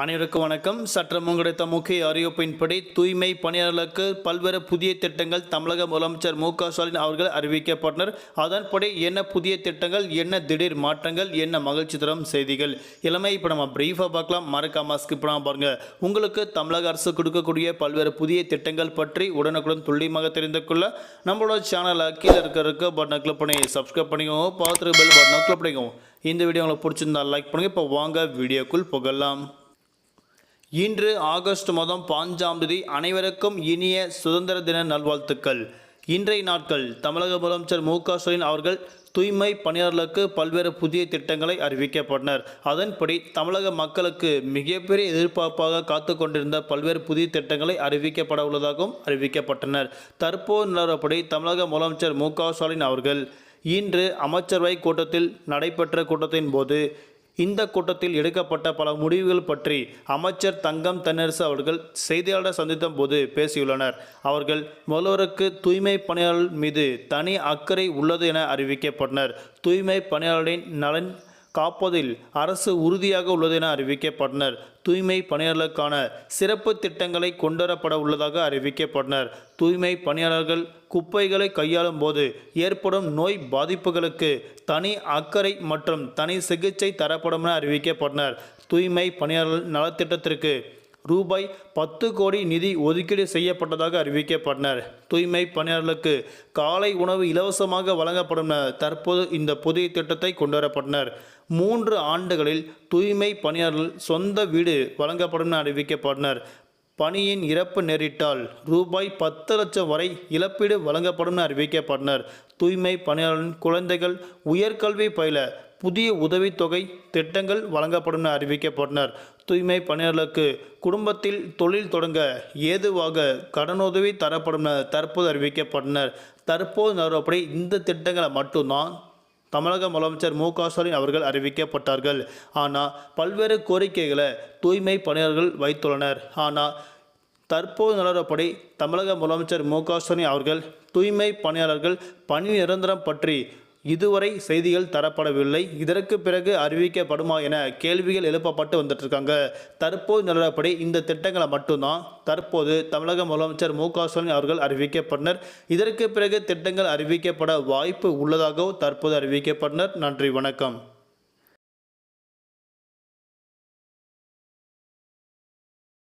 அனைவருக்கும் வணக்கம். சற்றம் கிடைத்த முக்கிய அறிவிப்பின்படி தூய்மை பணியாளர்களுக்கு பல்வேறு புதிய திட்டங்கள் தமிழக முதலமைச்சர் மு க ஸ்டாலின் அவர்கள் அறிவிக்கப்பட்டனர். அதன்படி என்ன புதிய திட்டங்கள் என்ன திடீர் மாற்றங்கள் என்ன மகிழ்ச்சி தரும் செய்திகள் இளமை இப்போ நம்ம பிரீஃபாக பார்க்கலாம். மறக்காம ஸ்கிப் பண்ணாம பாருங்க. உங்களுக்கு தமிழக அரசு கொடுக்கக்கூடிய பல்வேறு புதிய திட்டங்கள் பற்றி உடனுக்குடன் துல்லியமாக தெரிந்து கொள்ள நம்மளோட சேனலை கீழே இருக்க இருக்க பட்டனை கிளிக் பண்ணி சப்ஸ்கிரைப் பண்ணிக்கோங்க பார்த்துட்டு பெல் பட்டனை கிளிக் பண்ணிக்கோங்க இந்த வீடியோ உங்களுக்கு பிடிச்சிருந்தா லைக் பண்ணுங்கள் இப்போ வாங்க வீடியோக்குள் புகழலாம் இன்று ஆகஸ்ட் மாதம் பாஞ்சாம் தேதி அனைவருக்கும் இனிய சுதந்திர தின நல்வாழ்த்துக்கள். இன்றைய நாட்கள் தமிழக முதலமைச்சர் மு க ஸ்டாலின் அவர்கள் தூய்மை பணியாளர்களுக்கு பல்வேறு புதிய திட்டங்களை அறிவிக்கப்பட்டனர். அதன்படி தமிழக மக்களுக்கு மிகப்பெரிய எதிர்பார்ப்பாக காத்து கொண்டிருந்த பல்வேறு புதிய திட்டங்களை அறிவிக்கப்பட உள்ளதாகவும் அறிவிக்கப்பட்டனர். தற்போது நிலவரப்படி தமிழக முதலமைச்சர் மு க ஸ்டாலின் அவர்கள் இன்று அமைச்சரவை கூட்டத்தில் நடைபெற்ற கூட்டத்தின் போது இந்த கூட்டத்தில் எடுக்கப்பட்ட பல முடிவுகள் பற்றி அமைச்சர் தங்கம் தென்னரசு அவர்கள் செய்தியாளர் சந்தித்த போது பேசியுள்ளனர். அவர்கள் முதல்வருக்கு தூய்மை பணியாளர் மீது தனி அக்கறை உள்ளது என அறிவிக்கப்பட்டனர். தூய்மை பணியாளரின் நலன் காப்பதில் அரசு உறுதியாக உள்ளது என அறிவிக்கப்பட்டனர். தூய்மை பணியாளர்களுக்கான சிறப்பு திட்டங்களை கொண்டுவரப்பட உள்ளதாக அறிவிக்கப்பட்டனர். தூய்மை பணியாளர்கள் குப்பைகளை கையாளும் போது ஏற்படும் நோய் பாதிப்புகளுக்கு தனி அக்கறை மற்றும் தனி சிகிச்சை தரப்படும் என அறிவிக்கப்பட்டனர். தூய்மை பணியாளர்கள் நலத்திட்டத்திற்கு ரூபாய் பத்து கோடி நிதி ஒதுக்கீடு செய்யப்பட்டதாக அறிவிக்கப்பட்டனர். தூய்மை பணியாளர்களுக்கு காலை உணவு இலவசமாக வழங்கப்படும் தற்போது இந்த புதிய திட்டத்தை கொண்டுவரப்பட்டனர் மூன்று ஆண்டுகளில் தூய்மை பணியாளர்கள் சொந்த வீடு வழங்கப்படும் என அறிவிக்கப்பட்டனர். பணியின் இறப்பு நேரிட்டால் ரூபாய் பத்து லட்சம் வரை இழப்பீடு வழங்கப்படும் என அறிவிக்கப்பட்டனர். தூய்மை பணியாளரின் குழந்தைகள் உயர்கல்வி பயில புதிய உதவித்தொகை திட்டங்கள் வழங்கப்படும் என அறிவிக்கப்பட்டனர். தூய்மை பணியாளர்களுக்கு குடும்பத்தில் தொழில் தொடங்க ஏதுவாக கடனுதவி தரப்படும் என தற்போது அறிவிக்கப்பட்டனர். தற்போது நிலவரப்படி இந்த திட்டங்களை மட்டும்தான் தமிழக முதலமைச்சர் மு க ஸ்டாலின் அவர்கள் அறிவிக்கப்பட்டார்கள். ஆனால் பல்வேறு கோரிக்கைகளை தூய்மை பணியாளர்கள் வைத்துள்ளனர். ஆனால் தற்போது நிலவரப்படி தமிழக முதலமைச்சர் மு க ஸ்டாலின் அவர்கள் தூய்மை பணியாளர்கள் பணி நிரந்தரம் பற்றி இதுவரை செய்திகள் தரப்படவில்லை. இதற்கு பிறகு அறிவிக்கப்படுமா என கேள்விகள் எழுப்பப்பட்டு வந்துட்டு இருக்காங்க தற்போது நிலவரப்படி இந்த திட்டங்களை மட்டும்தான் தற்போது தமிழக முதலமைச்சர் மு க ஸ்டாலின் அவர்கள் அறிவிக்கப்பட்டனர். இதற்கு பிறகு திட்டங்கள் அறிவிக்கப்பட வாய்ப்பு உள்ளதாகவும் தற்போது அறிவிக்கப்பட்டனர். நன்றி வணக்கம்.